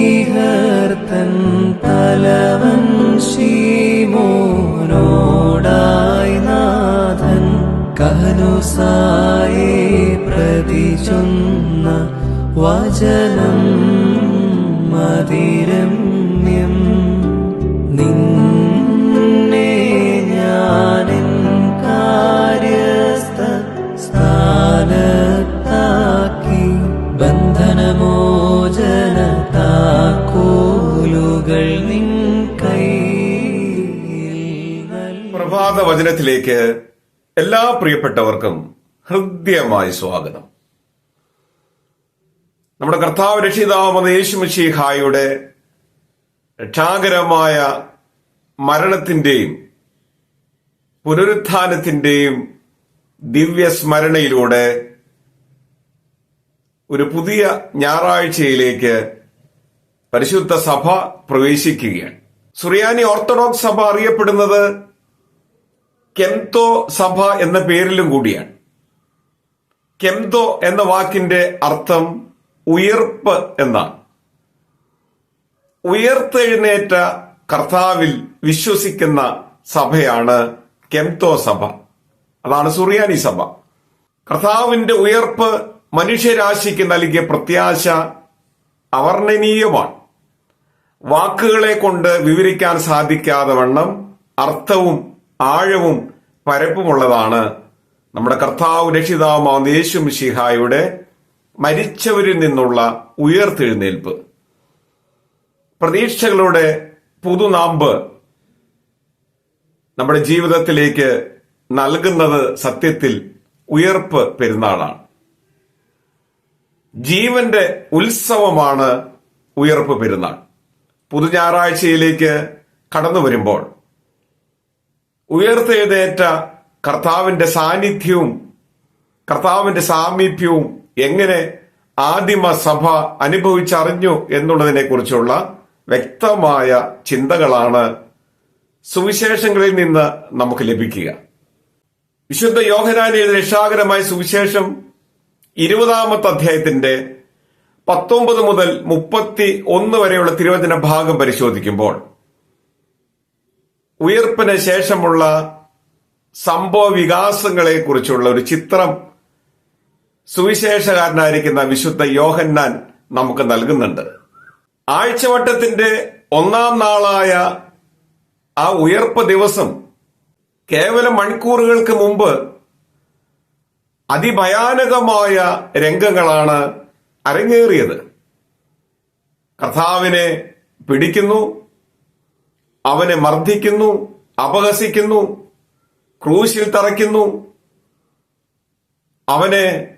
ശ്ലീഹർത്തൻ തലവൻ ശീമോനോടായി നാഥൻ കഹനുസായെ പ്രതി ചൊന്ന വചനം മതിരമ്യം നൽകി. വചനത്തിലേക്ക് എല്ലാ പ്രിയപ്പെട്ടവർക്കും ഹൃദ്യമായി സ്വാഗതം നമ്മുടെ കർത്താവ് രക്ഷിതാമത് യേശുമിഷിഹായുടെ രക്ഷാകരമായ മരണത്തിന്റെയും പുനരുത്ഥാനത്തിന്റെയും ദിവ്യ സ്മരണയിലൂടെ ഒരു പുതിയ ഞായറാഴ്ചയിലേക്ക് പരിശുദ്ധ സഭ പ്രവേശിക്കുകയാണ് സുറിയാനി ഓർത്തഡോക്സ് സഭ അറിയപ്പെടുന്നത് കെംതോ സഭ എന്ന പേരിലും കൂടിയാണ്. കെംതോ എന്ന വാക്കിന്റെ അർത്ഥം ഉയർപ്പ് എന്നാണ്. ഉയർത്തെഴുന്നേറ്റ കർത്താവിൽ വിശ്വസിക്കുന്ന സഭയാണ് കെംതോ സഭ. അതാണ് സുറിയാനി സഭ. കർത്താവിന്റെ ഉയർപ്പ് മനുഷ്യരാശിക്ക് നൽകിയ പ്രത്യാശ അവർണനീയമാണ്. വാക്കുകളെ കൊണ്ട് വിവരിക്കാൻ സാധിക്കാതെ വണ്ണം അർത്ഥവും ആഴവും പരപ്പുമുള്ളതാണ്. നമ്മുടെ കർത്താവ് രക്ഷിതാവുമാവുന്ന യേശു മിശിഹായുടെ മരിച്ചവരിൽ നിന്നുള്ള ഉയർത്തെഴുന്നേൽപ്പ്. പ്രതീക്ഷകളുടെ പുതുനാമ്പ് നമ്മുടെ ജീവിതത്തിലേക്ക് നൽകുന്നത് സത്യത്തിൽ ഉയർപ്പ് പെരുന്നാളാണ്. ജീവന്റെ ഉത്സവമാണ് ഉയർപ്പ് പെരുന്നാൾ. പുതു ഞായറാഴ്ചയിലേക്ക് കടന്നു വരുമ്പോൾ ഉയർത്തെഴുന്നേറ്റ കർത്താവിന്റെ സാന്നിധ്യവും കർത്താവിന്റെ സാമീപ്യവും എങ്ങനെ ആദിമ സഭ അനുഭവിച്ചറിഞ്ഞു എന്നുള്ളതിനെ കുറിച്ചുള്ള വ്യക്തമായ ചിന്തകളാണ് സുവിശേഷങ്ങളിൽ നിന്ന് നമുക്ക് ലഭിക്കുക. വിശുദ്ധ യോഹനാനി രക്ഷാകരമായ സുവിശേഷം ഇരുപതാമത്തെ അധ്യായത്തിന്റെ പത്തൊമ്പത് മുതൽ മുപ്പത്തി ഒന്ന് വരെയുള്ള തിരുവചന ഭാഗം പരിശോധിക്കുമ്പോൾ ഉയർപ്പിന് ശേഷമുള്ള സംഭവ വികാസങ്ങളെ കുറിച്ചുള്ള ഒരു ചിത്രം സുവിശേഷകാരനായിരിക്കുന്ന വിശുദ്ധ യോഹന്നാൻ നമുക്ക് നൽകുന്നുണ്ട്. ആഴ്ചവട്ടത്തിന്റെ ഒന്നാം നാളായ ആ ഉയർപ്പ് ദിവസം കേവലം മണിക്കൂറുകൾക്ക് മുമ്പ് അതിഭയാനകമായ രംഗങ്ങളാണ് അരങ്ങേറിയത്. കർത്താവിനെ പിടിക്കുന്നു അവനെ മർദ്ദിക്കുന്നു അപഹസിക്കുന്നു ക്രൂശിൽ തറയ്ക്കുന്നു. അവനെ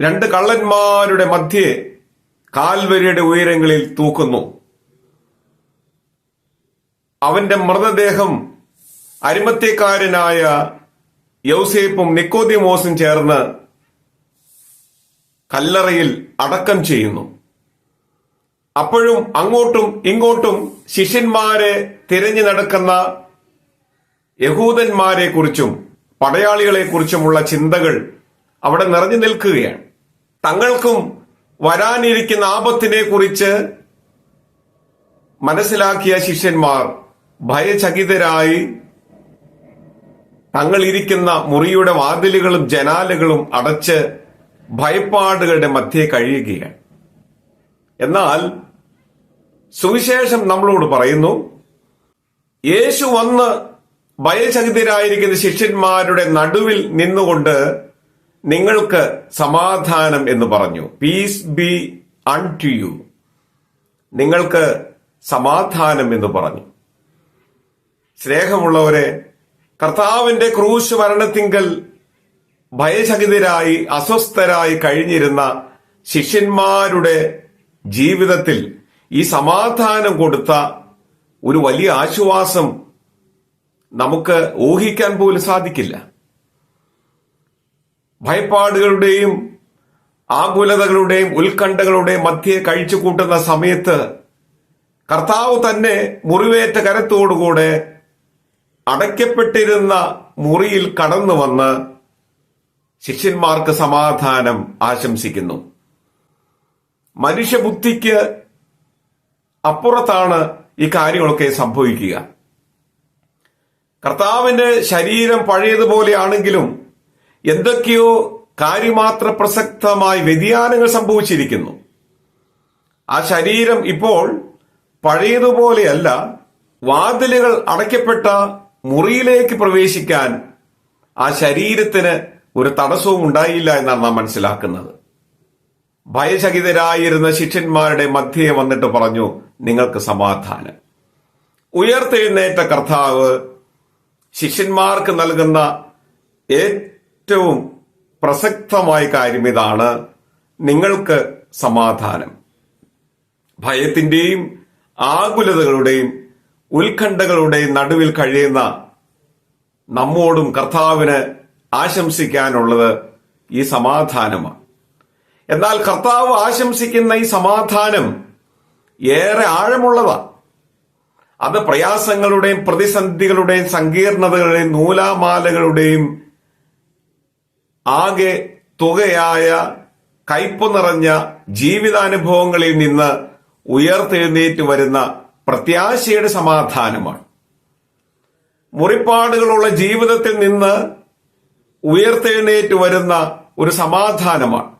രണ്ട് കള്ളന്മാരുടെ മധ്യേ കാൽവരിയുടെ ഉയരങ്ങളിൽ തൂക്കുന്നു. അവന്റെ മൃതദേഹം അരിമത്യക്കാരനായ യൗസേപ്പും നിക്കോദിമോസും ചേർന്ന് കല്ലറയിൽ അടക്കം ചെയ്യുന്നു. അപ്പോഴും അങ്ങോട്ടും ഇങ്ങോട്ടും ശിഷ്യന്മാരെ തിരഞ്ഞു നടക്കുന്ന യഹൂദന്മാരെ കുറിച്ചും പടയാളികളെ കുറിച്ചുമുള്ള ചിന്തകൾ അവിടെ നിറഞ്ഞു നിൽക്കുകയാണ്. തങ്ങൾക്കും വരാനിരിക്കുന്ന ആപത്തിനെ കുറിച്ച് മനസ്സിലാക്കിയ ശിഷ്യന്മാർ ഭയചകിതരായി തങ്ങൾ ഇരിക്കുന്ന മുറിയുടെ വാതിലുകളും ജനാലകളും അടച്ച് ഭയപ്പാടുകളുടെ മധ്യേ കഴിയുകയാണ്. എന്നാൽ സുവിശേഷം നമ്മളോട് പറയുന്നു യേശു വന്ന് ഭയചകിതരായിരിക്കുന്ന ശിഷ്യന്മാരുടെ നടുവിൽ നിന്നുകൊണ്ട് നിങ്ങൾക്ക് സമാധാനം എന്ന് പറഞ്ഞു. Peace be unto you നിങ്ങൾക്ക് സമാധാനം എന്ന് പറഞ്ഞു. സ്നേഹമുള്ളവരെ കർത്താവിന്റെ ക്രൂശ് മരണത്തിങ്കൽ ഭയചകിതരായി അസ്വസ്ഥരായി കഴിഞ്ഞിരുന്ന ശിഷ്യന്മാരുടെ ജീവിതത്തിൽ ഈ സമാധാനം കൊടുത്ത ഒരു വലിയ ആശ്വാസം നമുക്ക് ഊഹിക്കാൻ പോലും സാധിക്കില്ല. ഭയപ്പാടുകളുടെയും ആകുലതകളുടെയും ഉത്കണ്ഠകളുടെയും മധ്യേ കഴിച്ചു കൂട്ടുന്ന സമയത്ത് കർത്താവ് തന്നെ മുറിവേറ്റ കരത്തോടുകൂടെ അടയ്ക്കപ്പെട്ടിരുന്ന മുറിയിൽ കടന്നു വന്ന് ശിഷ്യന്മാർക്ക് സമാധാനം ആശംസിക്കുന്നു. മനുഷ്യബുദ്ധിക്ക് അപ്പുറത്താണ് ഈ കാര്യങ്ങളൊക്കെ സംഭവിക്കുക. കർത്താവിന്റെ ശരീരം പഴയതുപോലെയാണെങ്കിലും എന്തൊക്കെയോ കാര്യമാത്ര പ്രസക്തമായ വ്യതിയാനങ്ങൾ സംഭവിച്ചിരിക്കുന്നു. ആ ശരീരം ഇപ്പോൾ പഴയതുപോലെയല്ല വാതിലുകൾ അടയ്ക്കപ്പെട്ട മുറിയിലേക്ക് പ്രവേശിക്കാൻ ആ ശരീരത്തിന് ഒരു തടസ്സവും ഉണ്ടായില്ല എന്നാണ് നാം മനസ്സിലാക്കുന്നത്. ഭയചകിതരായിരുന്ന ശിഷ്യന്മാരുടെ മധ്യേ വന്നിട്ട് പറഞ്ഞു നിങ്ങൾക്ക് സമാധാനം. ഉയർത്തെഴുന്നേറ്റ കർത്താവ് ശിഷ്യന്മാർക്ക് നൽകുന്ന ഏറ്റവും പ്രസക്തമായ കാര്യം ഇതാണ് നിങ്ങൾക്ക് സമാധാനം. ഭയത്തിന്റെയും ആകുലതകളുടെയും ഉത്കണ്ഠകളുടെയും നടുവിൽ കഴിയുന്ന നമ്മോടും കർത്താവിന് ആശംസിക്കാനുള്ളത് ഈ സമാധാനമാണ്. എന്നാൽ കർത്താവ് ആശംസിക്കുന്ന ഈ സമാധാനം ഏറെ ആഴമുള്ളവ. അത് പ്രയാസങ്ങളുടെയും പ്രതിസന്ധികളുടെയും സങ്കീർണതകളുടെയും നൂലാമാലകളുടെയും ആകെ തുകയായ കയ്പ് നിറഞ്ഞ ജീവിതാനുഭവങ്ങളിൽ നിന്ന് ഉയർത്തെഴുന്നേറ്റ് വരുന്ന പ്രത്യാശയുടെ സമാധാനമാണ്. മുറിപ്പാടുകളുള്ള ജീവിതത്തിൽ നിന്ന് ഉയർത്തെഴുന്നേറ്റ് വരുന്ന ഒരു സമാധാനമാണ്.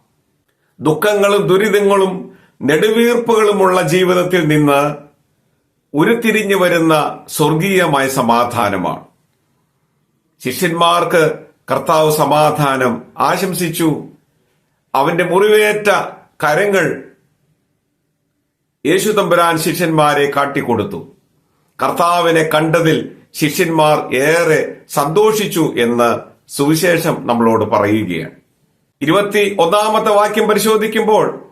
ദുഃഖങ്ങളും ദുരിതങ്ങളും നെടുവീർപ്പുകളുമുള്ള ജീവിതത്തിൽ നിന്ന് ഉരുത്തിരിഞ്ഞു വരുന്ന സ്വർഗീയമായ സമാധാനമാണ്. ശിഷ്യന്മാർക്ക് കർത്താവ് സമാധാനം ആശംസിച്ചു. അവന്റെ മുറിവേറ്റ കരങ്ങൾ യേശു തമ്പുരാൻ ശിഷ്യന്മാരെ കാട്ടിക്കൊടുത്തു. കർത്താവിനെ കണ്ടതിൽ ശിഷ്യന്മാർ ഏറെ സന്തോഷിച്ചു എന്ന് സുവിശേഷം നമ്മളോട് പറയുകയാണ്. ഇരുപത്തി ഒന്നാമത്തെ വാക്യം പരിശോധിക്കുമ്പോൾ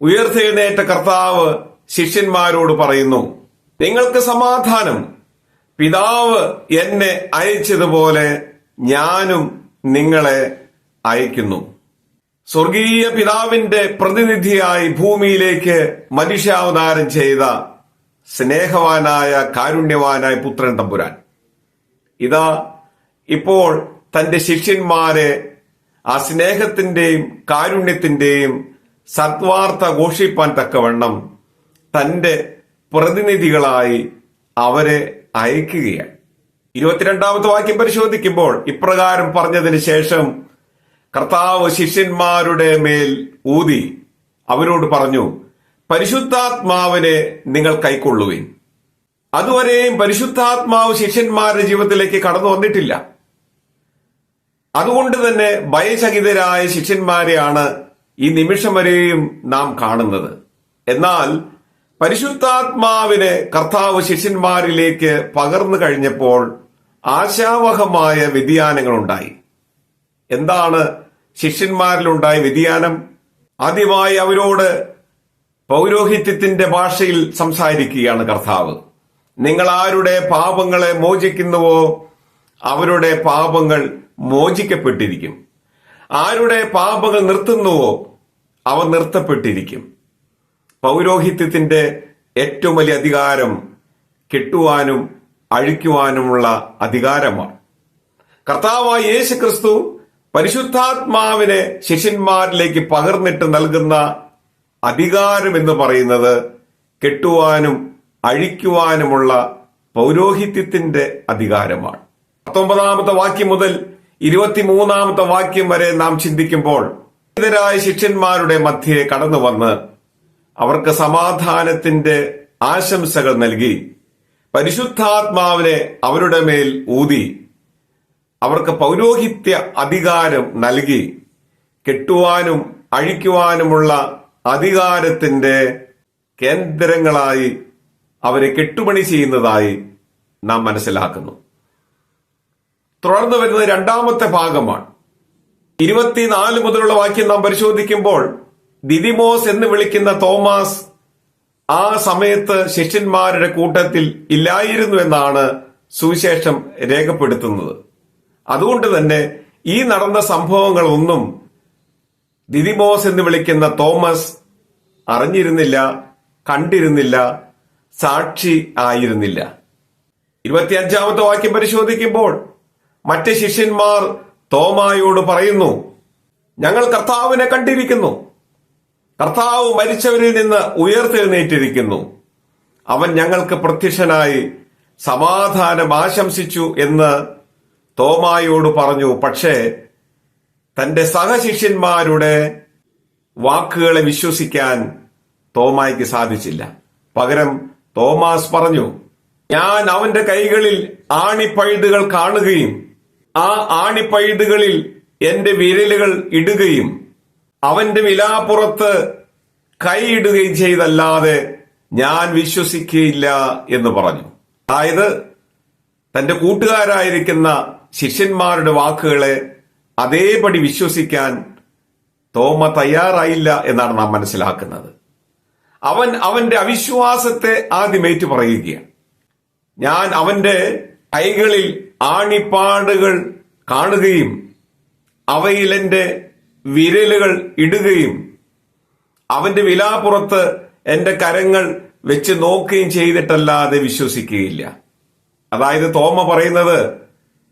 ഉയർത്തെഴുന്നേറ്റ കർത്താവ് ശിഷ്യന്മാരോട് പറയുന്നു നിങ്ങൾക്ക് സമാധാനം. പിതാവ് എന്നെ അയച്ചതുപോലെ ഞാനും നിങ്ങളെ അയക്കുന്നു. സ്വർഗീയ പിതാവിന്റെ പ്രതിനിധിയായി ഭൂമിയിലേക്ക് മനുഷ്യാവതാരം ചെയ്ത സ്നേഹവാനായ കാരുണ്യവാനായ പുത്രൻ തമ്പുരാൻ. ഇതാ ഇപ്പോൾ തന്റെ ശിഷ്യന്മാരെ ആ സ്നേഹത്തിന്റെയും കാരുണ്യത്തിന്റെയും സത്വാർത്ത ഘോഷിപ്പാൻ തക്കവണ്ണം തന്റെ പ്രതിനിധികളായി അവരെ അയക്കുകയാണ്. ഇരുപത്തിരണ്ടാമത്തെ വാക്യം പരിശോധിക്കുമ്പോൾ ഇപ്രകാരം പറഞ്ഞതിന് ശേഷം കർത്താവ് ശിഷ്യന്മാരുടെ മേൽ ഊതി അവരോട് പറഞ്ഞു പരിശുദ്ധാത്മാവിനെ നിങ്ങൾ കൈക്കൊള്ളുവിൻ. അതുവരെയും പരിശുദ്ധാത്മാവ് ശിഷ്യന്മാരുടെ ജീവിതത്തിലേക്ക് കടന്നു വന്നിട്ടില്ല. അതുകൊണ്ട് തന്നെ ഭയചകിതരായ ശിഷ്യന്മാരെയാണ് ഈ നിമിഷം വരെയും നാം കാണുന്നത്. എന്നാൽ പരിശുദ്ധാത്മാവിനെ കർത്താവ് ശിഷ്യന്മാരിലേക്ക് പകർന്നു കഴിഞ്ഞപ്പോൾ ആശാവഹമായ വ്യതിയാനങ്ങൾ ഉണ്ടായി എന്താണ് ശിഷ്യന്മാരിലുണ്ടായ വ്യതിയാനം? ആദ്യമായി അവരോട് പൗരോഹിത്യത്തിന്റെ ഭാഷയിൽ സംസാരിക്കുകയാണ് കർത്താവ്. നിങ്ങൾ ആരുടെ പാപങ്ങളെ മോചിക്കുന്നുവോ അവരുടെ പാപങ്ങൾ മോചിക്കപ്പെട്ടിരിക്കും. ആരുടെ പാപങ്ങൾ നിർത്തുന്നുവോ അവ നിർത്തപ്പെട്ടിരിക്കും. പൗരോഹിത്യത്തിന്റെ ഏറ്റവും വലിയ അധികാരം കെട്ടുവാനും അഴിക്കുവാനുമുള്ള അധികാരമാണ്. കർത്താവായ യേശു ക്രിസ്തു പരിശുദ്ധാത്മാവിനെ ശിഷ്യന്മാരിലേക്ക് പകർന്നിട്ട് നൽകുന്ന അധികാരം എന്ന് പറയുന്നത് കെട്ടുവാനും അഴിക്കുവാനുമുള്ള പൗരോഹിത്യത്തിന്റെ അധികാരമാണ്. പത്തൊമ്പതാമത്തെ വാക്യം മുതൽ ഇരുപത്തിമൂന്നാമത്തെ വാക്യം വരെ നാം ചിന്തിക്കുമ്പോൾ ഇതരായ ശിഷ്യന്മാരുടെ മധ്യേ കടന്നു വന്ന് അവർക്ക് സമാധാനത്തിന്റെ ആശംസകൾ നൽകി. പരിശുദ്ധാത്മാവിനെ അവരുടെ മേൽ ഊതി. അവർക്ക് പൗരോഹിത്യ അധികാരം നൽകി. കെട്ടുവാനും അഴിക്കുവാനുമുള്ള അധികാരത്തിന്റെ കേന്ദ്രങ്ങളായി അവരെ കെട്ടുപണി ചെയ്യുന്നതായി നാം മനസ്സിലാക്കുന്നു. തുടർന്ന് വരുന്നത് രണ്ടാമത്തെ ഭാഗമാണ്. ഇരുപത്തിനാല് മുതലുള്ള വാക്യം നാം പരിശോധിക്കുമ്പോൾ ദിദിമോസ് എന്ന് വിളിക്കുന്ന തോമസ് ആ സമയത്ത് ശിഷ്യന്മാരുടെ കൂട്ടത്തിൽ ഇല്ലായിരുന്നു എന്നാണ് സുവിശേഷം രേഖപ്പെടുത്തുന്നത്. അതുകൊണ്ട് തന്നെ ഈ നടന്ന സംഭവങ്ങളൊന്നും ദിദിമോസ് എന്ന് വിളിക്കുന്ന തോമസ് അറിഞ്ഞിരുന്നില്ല കണ്ടിരുന്നില്ല സാക്ഷി ആയിരുന്നില്ല. ഇരുപത്തിയഞ്ചാമത്തെ വാക്യം പരിശോധിക്കുമ്പോൾ മറ്റ് ശിഷ്യന്മാർ തോമായോട് പറയുന്നു ഞങ്ങൾ കർത്താവിനെ കണ്ടിരിക്കുന്നു. കർത്താവ് മരിച്ചവരിൽ നിന്ന് ഉയർത്തെഴുന്നേറ്റിരിക്കുന്നു. അവൻ ഞങ്ങൾക്ക് പ്രത്യക്ഷനായി സമാധാനം ആശംസിച്ചു എന്ന് തോമായോട് പറഞ്ഞു. പക്ഷേ തന്റെ സഹശിഷ്യന്മാരുടെ വാക്കുകളെ വിശ്വസിക്കാൻ തോമായ്ക്ക് സാധിച്ചില്ല. പകരം തോമാസ് പറഞ്ഞു ഞാൻ അവന്റെ കൈകളിൽ ആണിപ്പഴുതുകൾ കാണുകയും ആ ആണിപ്പൈതുകളിൽ എന്റെ വിരലുകൾ ഇടുകയും അവന്റെ വിലാപ്പുറത്ത് കൈയിടുകയും ചെയ്തല്ലാതെ ഞാൻ വിശ്വസിക്കുകയില്ല എന്ന് പറഞ്ഞു. അതായത് തന്റെ കൂട്ടുകാരായിരിക്കുന്ന ശിഷ്യന്മാരുടെ വാക്കുകളെ അതേപടി വിശ്വസിക്കാൻ തോമ തയ്യാറായില്ല എന്നാണ് നാം മനസ്സിലാക്കുന്നത്. അവൻ അവന്റെ അവിശ്വാസത്തെ ആദ്യം ഏറ്റു പറയുകയാണ് ഞാൻ അവന്റെ കൈകളിൽ ആണിപ്പാടുകൾ കാണുകയും അവയിൽ എന്റെ വിരലുകൾ ഇടുകയും അവന്റെ വിലാപ്പുറത്ത് എന്റെ കരങ്ങൾ വെച്ച് നോക്കുകയും ചെയ്തിട്ടല്ലാതെ വിശ്വസിക്കുകയില്ല. അതായത് തോമ പറയുന്നത്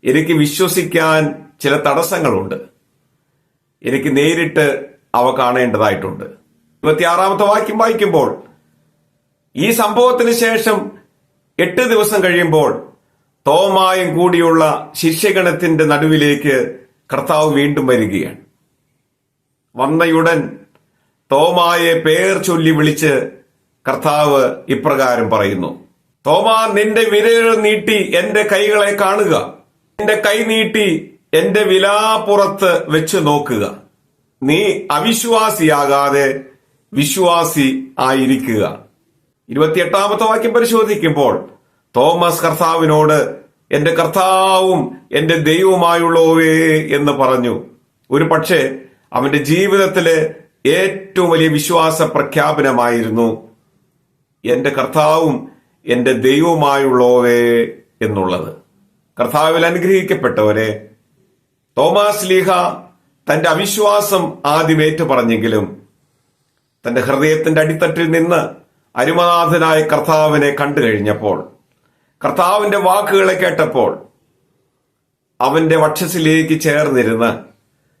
എനിക്ക് വിശ്വസിക്കാൻ ചില തടസ്സങ്ങളുണ്ട്. എനിക്ക് നേരിട്ട് അവ കാണേണ്ടതായിട്ടുണ്ട്. ഇരുപത്തിയാറാമത്തെ വാക്യം വായിക്കുമ്പോൾ ഈ സംഭവത്തിന് ശേഷം എട്ട് ദിവസം കഴിയുമ്പോൾ തോമായും കൂടിയുള്ള ശിഷ്യഗണത്തിന്റെ നടുവിലേക്ക് കർത്താവ് വീണ്ടും വരികയാണ്. വന്നയുടൻ തോമായെ പേർ ചൊല്ലി വിളിച്ച് കർത്താവ് ഇപ്രകാരം പറയുന്നു തോമാ നിന്റെ വിരലുകൾ നീട്ടി എന്റെ കൈകളെ കാണുക. എന്റെ കൈ നീട്ടി എന്റെ വിലാപ്പുറത്ത് വെച്ച് നോക്കുക. നീ അവിശ്വാസിയാകാതെ വിശ്വാസി ആയിരിക്കുക. ഇരുപത്തിയെട്ടാമത്തെ വാക്യം പരിശോധിക്കുമ്പോൾ തോമസ് കർത്താവിനോട് എന്റെ കർത്താവും എന്റെ ദൈവവുമായുള്ളവേ എന്ന് പറഞ്ഞു. ഒരു പക്ഷേ അവന്റെ ജീവിതത്തിലെ ഏറ്റവും വലിയ വിശ്വാസ പ്രഖ്യാപനമായിരുന്നു എന്റെ കർത്താവും എന്റെ ദൈവവുമായുള്ളവേ എന്നുള്ളത്. കർത്താവിൽ അനുഗ്രഹിക്കപ്പെട്ടവരെ തോമാസ് ലീഹ തന്റെ അവിശ്വാസം ആദ്യം ഏറ്റു പറഞ്ഞെങ്കിലും തന്റെ ഹൃദയത്തിന്റെ അടിത്തട്ടിൽ നിന്ന് അരുമനാഥനായ കർത്താവിനെ കണ്ടു കഴിഞ്ഞപ്പോൾ കർത്താവിന്റെ വാക്കുകളെ കേട്ടപ്പോൾ അവന്റെ വക്ഷസിലേക്ക് ചേർന്നിരുന്ന്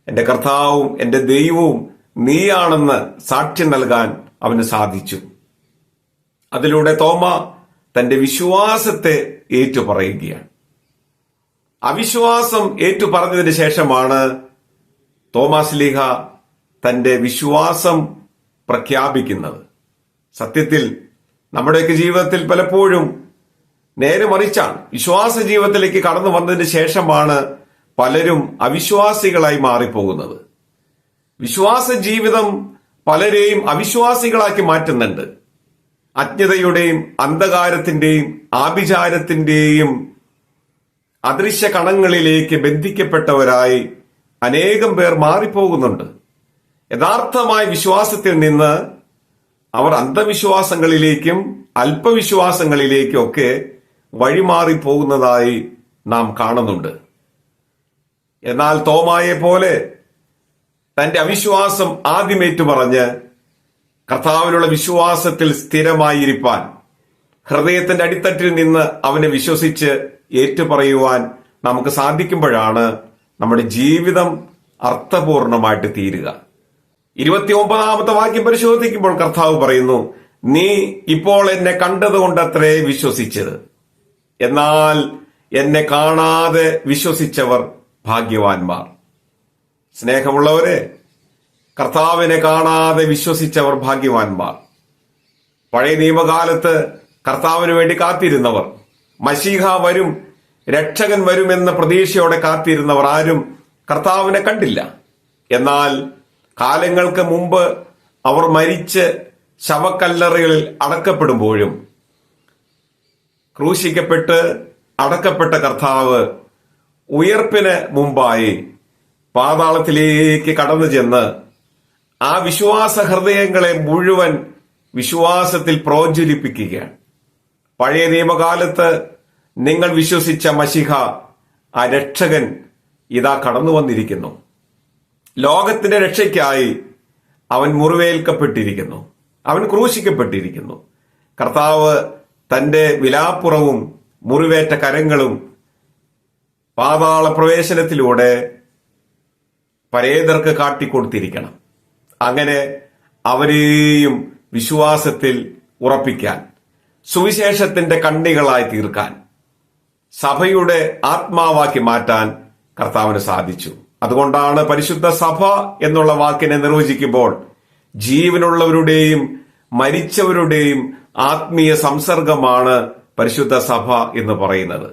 എന്റെ കർത്താവും എന്റെ ദൈവവും നീയാണെന്ന് സാക്ഷ്യം നൽകാൻ അവന് സാധിച്ചു. അതിലൂടെ തോമ തന്റെ വിശ്വാസത്തെ ഏറ്റുപറയുകയാണ്. അവിശ്വാസം ഏറ്റുപറഞ്ഞതിന് ശേഷമാണ് തോമസ് ലീഹ തന്റെ വിശ്വാസം പ്രഖ്യാപിക്കുന്നത്. സത്യത്തിൽ നമ്മുടെയൊക്കെ ജീവിതത്തിൽ പലപ്പോഴും നേരെ മറിച്ചാണ്. വിശ്വാസ ജീവിതത്തിലേക്ക് കടന്നു വന്നതിന് ശേഷമാണ് പലരും അവിശ്വാസികളായി മാറിപ്പോകുന്നത്. വിശ്വാസ ജീവിതം പലരെയും അവിശ്വാസികളാക്കി മാറ്റുന്നുണ്ട്. അജ്ഞതയുടെയും അന്ധകാരത്തിന്റെയും ആഭിചാരത്തിന്റെയും അദൃശ്യ കണങ്ങളിലേക്ക് ബന്ധിക്കപ്പെട്ടവരായി അനേകം പേർ മാറിപ്പോകുന്നുണ്ട്. യഥാർത്ഥമായ വിശ്വാസത്തിൽ നിന്ന് അവർ അന്ധവിശ്വാസങ്ങളിലേക്കും അല്പവിശ്വാസങ്ങളിലേക്കും ഒക്കെ വഴിമാറി പോകുന്നതായി നാം കാണുന്നുണ്ട്. എന്നാൽ തോമായെ പോലെ തന്റെ അവിശ്വാസം ആദ്യമേറ്റു പറഞ്ഞ് കർത്താവിനുള്ള വിശ്വാസത്തിൽ സ്ഥിരമായിരിക്കാൻ ഹൃദയത്തിന്റെ അടിത്തട്ടിൽ നിന്ന് അവനെ വിശ്വസിച്ച് ഏറ്റുപറയുവാൻ നമുക്ക് സാധിക്കുമ്പോഴാണ് നമ്മുടെ ജീവിതം അർത്ഥപൂർണമായിട്ട് തീരുക. ഇരുപത്തി ഒമ്പതാമത്തെ വാക്യം പരിശോധിക്കുമ്പോൾ കർത്താവ് പറയുന്നു നീ ഇപ്പോൾ എന്നെ കണ്ടതുകൊണ്ടത്രേ വിശ്വസിച്ചത്. എന്നാൽ എന്നെ കാണാതെ വിശ്വസിച്ചവർ ഭാഗ്യവാന്മാർ. സ്നേഹമുള്ളവരെ കർത്താവിനെ കാണാതെ വിശ്വസിച്ചവർ ഭാഗ്യവാന്മാർ. പഴയ നിയമകാലത്ത് കർത്താവിന് വേണ്ടി കാത്തിരുന്നവർ മഷീഹ വരും രക്ഷകൻ വരുമെന്ന പ്രതീക്ഷയോടെ കാത്തിരുന്നവർ ആരും കർത്താവിനെ കണ്ടില്ല. എന്നാൽ കാലങ്ങൾക്ക് മുമ്പ് അവർ മരിച്ച് ശവക്കല്ലറകളിൽ അടക്കപ്പെടുമ്പോഴും ക്രൂശിക്കപ്പെട്ട് അടക്കപ്പെട്ട കർത്താവ് ഉയർപ്പിന് മുമ്പായി പാതാളത്തിലേക്ക് കടന്നു ചെന്ന് ആ വിശ്വാസ ഹൃദയങ്ങളെ മുഴുവൻ വിശ്വാസത്തിൽ പ്രോജ്വലിപ്പിക്കുകയാണ്. പഴയ നിയമകാലത്ത് നിങ്ങൾ വിശ്വസിച്ച മഷിഹ ആ രക്ഷകൻ ഇതാ കടന്നു വന്നിരിക്കുന്നു. ലോകത്തിന്റെ രക്ഷയ്ക്കായി അവൻ മുറിവേൽക്കപ്പെട്ടിരിക്കുന്നു. അവൻ ക്രൂശിക്കപ്പെട്ടിരിക്കുന്നു. കർത്താവ് തന്റെ വിലാപ്പുറവും മുറിവേറ്റ കരങ്ങളും പാതാള പ്രവേശനത്തിലൂടെ പരേതർക്ക് കാട്ടിക്കൊടുത്തിരിക്കണം. അങ്ങനെ അവരെയും വിശ്വാസത്തിൽ ഉറപ്പിക്കാൻ സുവിശേഷത്തിന്റെ കണ്ണികളായി തീർക്കാൻ സഭയുടെ ആത്മാവാക്കി മാറ്റാൻ കർത്താവിന് സാധിച്ചു. അതുകൊണ്ടാണ് പരിശുദ്ധ സഭ എന്നുള്ള വാക്കിനെ നിർവചിക്കുമ്പോൾ ജീവനുള്ളവരുടെയും മരിച്ചവരുടെയും ആത്മീയ സംസർഗമാണ് പരിശുദ്ധ സഭ എന്ന് പറയുന്നത്.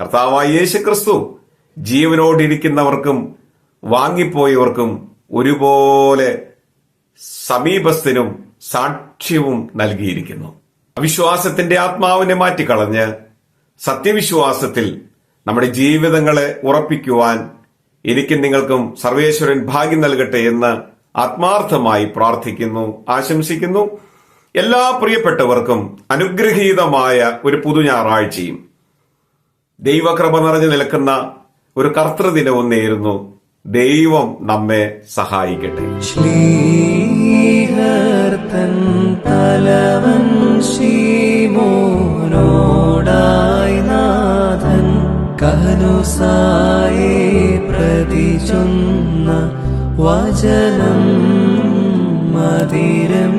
കർത്താവായ യേശു ക്രിസ്തു ജീവനോടിരിക്കുന്നവർക്കും വാങ്ങിപ്പോയവർക്കും ഒരുപോലെ സമീപസ്ഥനും സാക്ഷ്യവും നൽകിയിരിക്കുന്നു. അവിശ്വാസത്തിന്റെ ആത്മാവിനെ മാറ്റിക്കളഞ്ഞ് സത്യവിശ്വാസത്തിൽ നമ്മുടെ ജീവിതങ്ങളെ ഉറപ്പിക്കുവാൻ എനിക്കും നിങ്ങൾക്കും സർവേശ്വരൻ ഭാഗ്യം നൽകട്ടെ എന്ന് ആത്മാർത്ഥമായി പ്രാർത്ഥിക്കുന്നു ആശംസിക്കുന്നു. എല്ലാ പ്രിയപ്പെട്ടവർക്കും അനുഗ്രഹീതമായ ഒരു പുതു ഞായറാഴ്ചയും. ദൈവകൃപ നിറഞ്ഞു നിൽക്കുന്ന ഒരു കർത്തൃദിനവും നേരുന്നു. ദൈവം നമ്മെ സഹായിക്കട്ടെ. ശ്രീഹർത്തൻ തൻ തലവൻ ശ്രീമോനോടായി നാഥൻ കഹനുസായെ പ്രതി ചൊന്ന വചനം മതിരമ്യം